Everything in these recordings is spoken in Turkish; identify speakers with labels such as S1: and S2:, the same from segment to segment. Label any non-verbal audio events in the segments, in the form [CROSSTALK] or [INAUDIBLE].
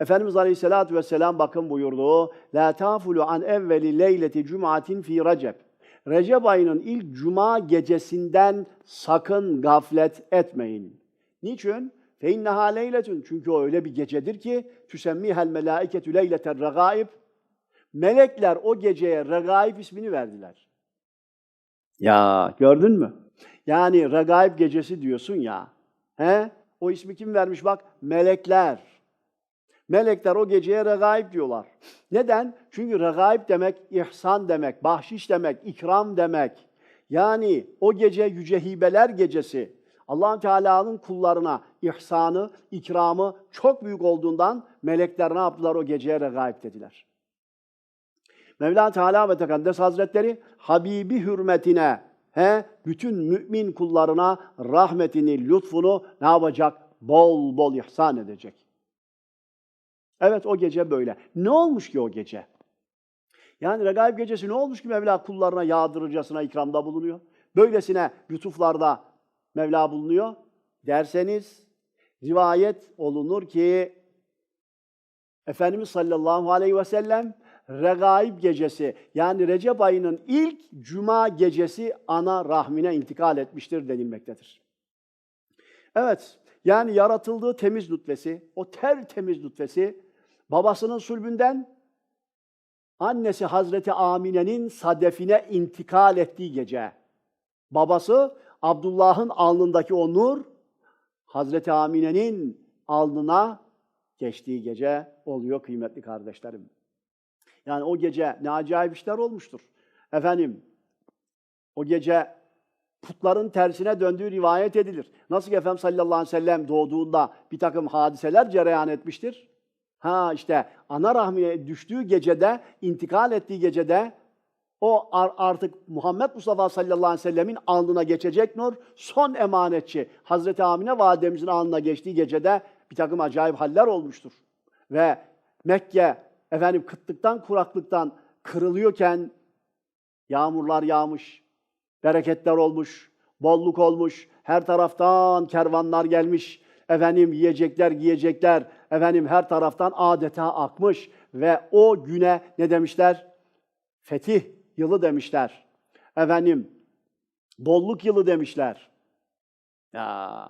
S1: Efendimiz Aleyhisselatü Vesselam bakın buyurdu. La tafulu an evveli leyleti cumatin fi recep. Recep ayının ilk cuma gecesinden sakın gaflet etmeyin. Niçin? Fe inneha leyletun. Çünkü o öyle bir gecedir ki tüsemmihel melâiketü leyleter regaib. Melekler o geceye regaib ismini verdiler. Ya gördün mü? Yani regaib gecesi diyorsun ya. He? O ismi kim vermiş bak? Melekler. Melekler o geceye regaib diyorlar. Neden? Çünkü regaib demek ihsan demek, bahşiş demek, ikram demek. Yani o gece yüce hibeler gecesi. allah Teala'nın kullarına ihsanı, ikramı çok büyük olduğundan melekler ne yaptılar? O geceye regaib dediler. Mevla Teala ve Tekaddes Hazretleri Habibi hürmetine he, bütün mümin kullarına rahmetini, lütfunu ne yapacak? Bol bol ihsan edecek. Evet o gece böyle. Ne olmuş ki o gece? Yani regaib gecesi ne olmuş ki Mevla kullarına yağdırıcasına ikramda bulunuyor? Böylesine lütuflarda Mevla bulunuyor derseniz rivayet olunur ki Efendimiz sallallahu aleyhi ve sellem regaib gecesi yani Recep ayının ilk cuma gecesi ana rahmine intikal etmiştir denilmektedir. Evet, yani yaratıldığı temiz nutfesi, o tertemiz nutfesi babasının sulbünden annesi Hazreti Amine'nin sadefine intikal ettiği gece. Babası Abdullah'ın alnındaki o nur Hazreti Amine'nin alnına geçtiği gece oluyor kıymetli kardeşlerim. Yani o gece ne acayip işler olmuştur. Efendim, o gece putların tersine döndüğü rivayet edilir. Nasıl ki Efendimiz sallallahu aleyhi ve sellem doğduğunda bir takım hadiseler cereyan etmiştir. Ha işte ana rahmine düştüğü gecede, intikal ettiği gecede o artık Muhammed Mustafa sallallahu aleyhi ve sellemin alnına geçecek nur, son emanetçi Hazreti Amine validemizin alnına geçtiği gecede bir takım acayip haller olmuştur. Ve Mekke efendim kıtlıktan, kuraklıktan kırılıyorken yağmurlar yağmış, bereketler olmuş, bolluk olmuş, her taraftan kervanlar gelmiş, efendim yiyecekler, giyecekler, efendim her taraftan adeta akmış ve o güne ne demişler? Fetih yılı demişler. Efendim bolluk yılı demişler. Ya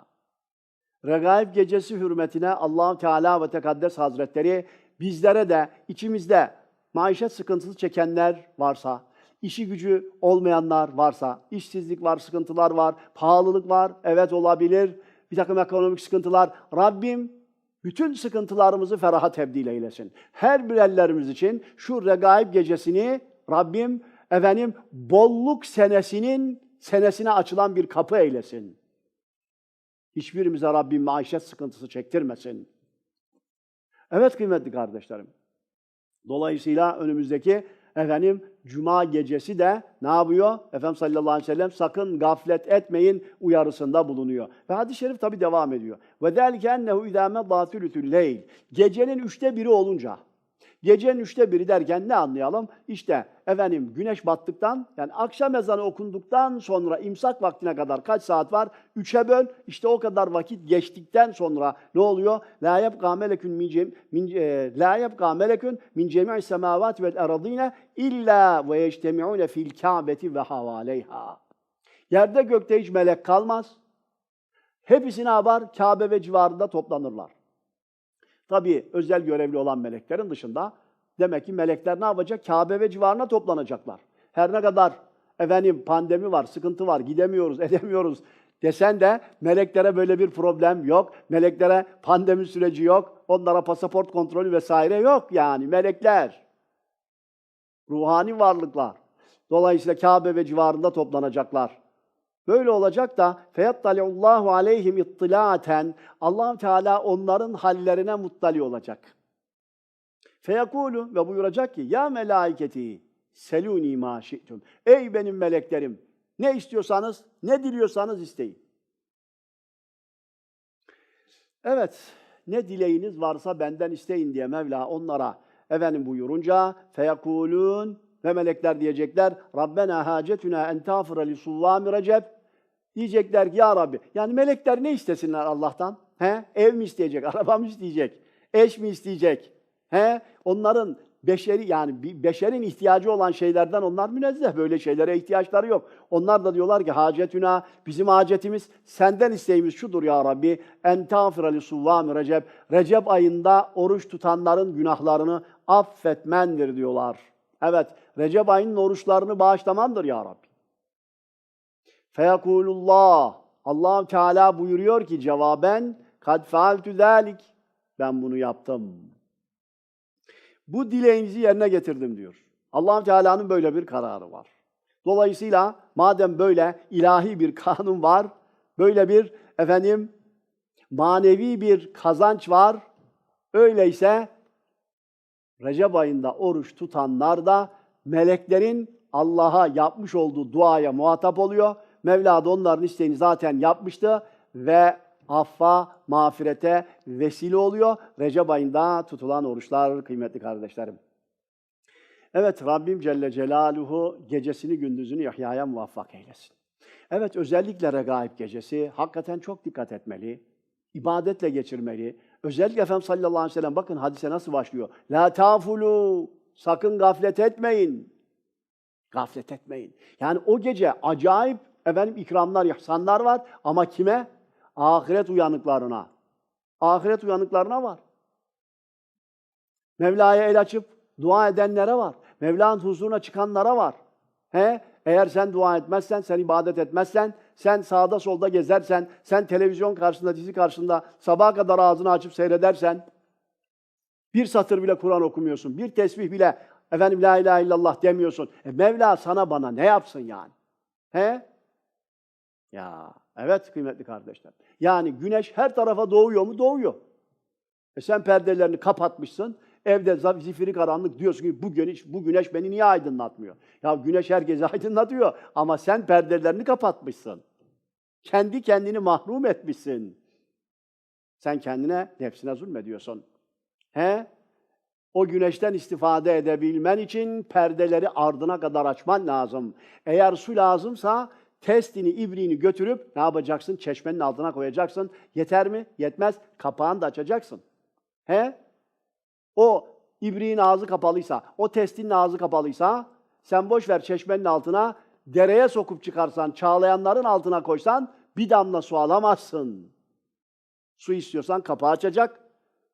S1: Regaib gecesi hürmetine allah Teala ve Tekaddes Hazretleri bizlere de içimizde maişet sıkıntısı çekenler varsa, işi gücü olmayanlar varsa, işsizlik var, sıkıntılar var, pahalılık var, evet olabilir, bir takım ekonomik sıkıntılar. Rabbim bütün sıkıntılarımızı feraha tebdil eylesin. Her birerlerimiz için şu regaib gecesini Rabbim efendim bolluk senesinin senesine açılan bir kapı eylesin. Hiçbirimize Rabbim maişet sıkıntısı çektirmesin. Evet kıymetli kardeşlerim. Dolayısıyla önümüzdeki efendim cuma gecesi de ne yapıyor? Efendimiz sallallahu aleyhi ve sellem sakın gaflet etmeyin uyarısında bulunuyor. Ve hadis-i şerif tabi devam ediyor. Ve zelike ennehu idâ medâ leyl. Gecenin üçte biri olunca Gecenin üçte biri derken ne anlayalım? İşte efendim güneş battıktan yani akşam ezanı okunduktan sonra imsak vaktine kadar kaç saat var? Üçe böl. İşte o kadar vakit geçtikten sonra ne oluyor? La yebqa melekun min e, la yebqa melekun min cemi'i semavat vel aradine illa ve yectemi'un fil Ka'beti ve havaleyha. Yerde gökte hiç melek kalmaz. Hepsi ne yapar? Kabe ve civarında toplanırlar. Tabii özel görevli olan meleklerin dışında demek ki melekler ne yapacak? Kabe ve civarına toplanacaklar. Her ne kadar efendim pandemi var, sıkıntı var, gidemiyoruz, [LAUGHS] edemiyoruz desen de meleklere böyle bir problem yok. Meleklere pandemi süreci yok. Onlara pasaport kontrolü vesaire yok yani melekler. Ruhani varlıklar. Dolayısıyla Kabe ve civarında toplanacaklar. Böyle olacak da feyattaliullahu aleyhim ittilaten Allah Teala onların hallerine muttali olacak. Feyakulu ve buyuracak ki ya melaiketi seluni ma şi'tum. Ey benim meleklerim ne istiyorsanız, ne diliyorsanız isteyin. Evet, ne dileğiniz varsa benden isteyin diye Mevla onlara efendim buyurunca feyakulun ve melekler diyecekler Rabbena hacetuna en tafira li suvvami recep Diyecekler ki ya Rabbi. Yani melekler ne istesinler Allah'tan? He? Ev mi isteyecek? [LAUGHS] Araba mı isteyecek? Eş mi isteyecek? He? Onların beşeri yani beşerin ihtiyacı olan şeylerden onlar münezzeh. Böyle şeylere ihtiyaçları yok. Onlar da diyorlar ki hacetüna bizim hacetimiz senden isteğimiz şudur ya Rabbi. En tağfirali suvvami recep. Recep ayında oruç tutanların günahlarını affetmendir diyorlar. Evet, Recep ayının oruçlarını bağışlamandır ya Rabbi. Feyakulullah. allah Teala buyuruyor ki cevaben kad fealtü zalik. Ben bunu yaptım. Bu dileğinizi yerine getirdim diyor. allah Teala'nın böyle bir kararı var. Dolayısıyla madem böyle ilahi bir [LAUGHS] kanun var, böyle bir efendim manevi bir kazanç var, öyleyse Recep ayında oruç tutanlar da meleklerin Allah'a yapmış olduğu duaya muhatap oluyor. Mevla da onların isteğini zaten yapmıştı ve affa, mağfirete vesile oluyor. Recep ayında tutulan oruçlar kıymetli kardeşlerim. Evet Rabbim Celle Celaluhu gecesini gündüzünü ihyaya muvaffak eylesin. Evet özellikle regaib gecesi hakikaten çok dikkat etmeli. ibadetle geçirmeli. Özellikle Efendimiz sallallahu aleyhi ve sellem bakın hadise nasıl başlıyor. La tafulu sakın gaflet etmeyin. Gaflet etmeyin. Yani o gece acayip efendim ikramlar, ihsanlar var ama kime? Ahiret uyanıklarına. Ahiret uyanıklarına var. Mevla'ya el açıp dua edenlere var. Mevla'nın huzuruna çıkanlara var. He? Eğer sen dua etmezsen, sen ibadet etmezsen, sen sağda solda gezersen, sen televizyon karşısında, dizi karşısında sabaha kadar ağzını açıp seyredersen, bir satır bile Kur'an okumuyorsun, bir tesbih bile efendim la ilahe illallah demiyorsun. E Mevla sana bana ne yapsın yani? He? Ya evet kıymetli kardeşler. Yani güneş her tarafa doğuyor mu? Doğuyor. E sen perdelerini kapatmışsın. Evde zifiri karanlık diyorsun ki bu güneş, bu güneş beni niye aydınlatmıyor? Ya güneş herkesi [LAUGHS] aydınlatıyor ama sen perdelerini kapatmışsın. Kendi kendini mahrum etmişsin. Sen kendine, nefsine zulmediyorsun. He? O güneşten istifade edebilmen için perdeleri ardına kadar açman lazım. Eğer su lazımsa testini, ibriğini götürüp ne yapacaksın? Çeşmenin altına koyacaksın. Yeter mi? Yetmez. Kapağını da açacaksın. He? O ibriğin ağzı kapalıysa, o testinin ağzı kapalıysa sen boş ver çeşmenin altına dereye sokup çıkarsan, çağlayanların altına koysan bir damla su alamazsın. Su istiyorsan kapağı açacak,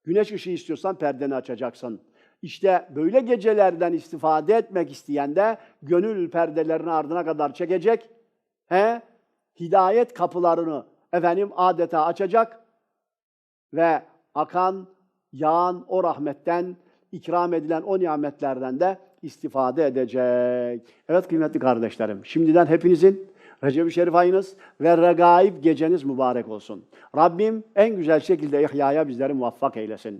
S1: güneş ışığı istiyorsan perdeni açacaksın. İşte böyle gecelerden istifade etmek isteyen de gönül perdelerini ardına kadar çekecek. He? Hidayet kapılarını efendim adeta açacak ve akan, yağan o rahmetten, ikram edilen o nimetlerden de istifade edecek. Evet kıymetli kardeşlerim, şimdiden hepinizin Recep-i Şerif ayınız ve regaib geceniz mübarek olsun. Rabbim en güzel şekilde ihyaya bizleri muvaffak eylesin.